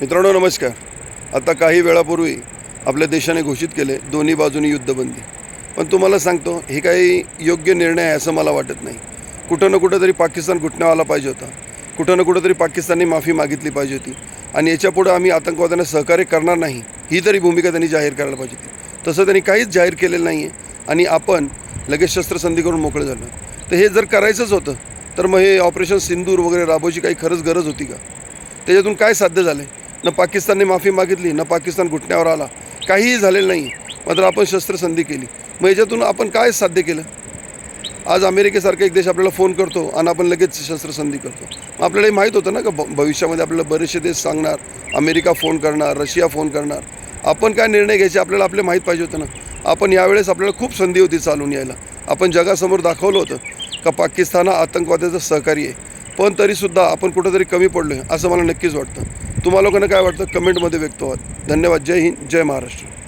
मित्रांनो नमस्कार. आता काही वेळापूर्वी आपल्या देशाने घोषित केले दोन्ही बाजूनी युद्धबंदी. पण तुम्हाला सांगतो हे काही योग्य निर्णय आहे असं मला वाटत नाही. कुठं ना कुठं तरी पाकिस्तान घुटण्यावर आला पाहिजे होता. कुठं ना कुठं तरी पाकिस्तानने माफी मागितली पाहिजे होती. आणि याच्यापुढं आम्ही आतंकवाद्यांना सहकार्य करणार नाही ही तरी भूमिका त्यांनी जाहीर करायला पाहिजे होती. तसं त्यांनी काहीच जाहीर केलेलं नाही आहे आणि आपण लगेच शस्त्रसंधी करून मोकळं झालं. तर हे जर करायचंच होतं तर मग हे ऑपरेशन सिंदूर वगैरे राबवायची काही खरंच गरज होती का? त्याच्यातून काय साध्य झालं न पाकिस्तानने माफी मागितली न पाकिस्तान घुटण्यावर आला. काहीही झालेलं नाही. मात्र आपण शस्त्रसंधी केली. मग याच्यातून आपण काय साध्य केलं? आज अमेरिकेसारखा एक देश आपल्याला फोन करतो आणि आपण लगेच शस्त्रसंधी करतो. आपल्याला हे माहीत होतं ना का भ- भविष्यामध्ये आपल्याला बरेचसे देश सांगणार अमेरिका फोन करणार रशिया फोन करणार. आपण काय निर्णय घ्यायचे आपल्याला आपले माहीत पाहिजे होतं ना? आपण यावेळेस आपल्याला खूप संधी होती चालून यायला. आपण जगासमोर दाखवलं होतं का पाकिस्तान हा आतंकवाद्याचं सहकारी आहे. पण तरीसुद्धा आपण कुठंतरी कमी पडलो आहे असं मला नक्कीच वाटतं. तुम्हा लोकांना काय वाटतं? कमेंटमध्ये व्यक्त व्हा. धन्यवाद. जय हिंद. जय महाराष्ट्र.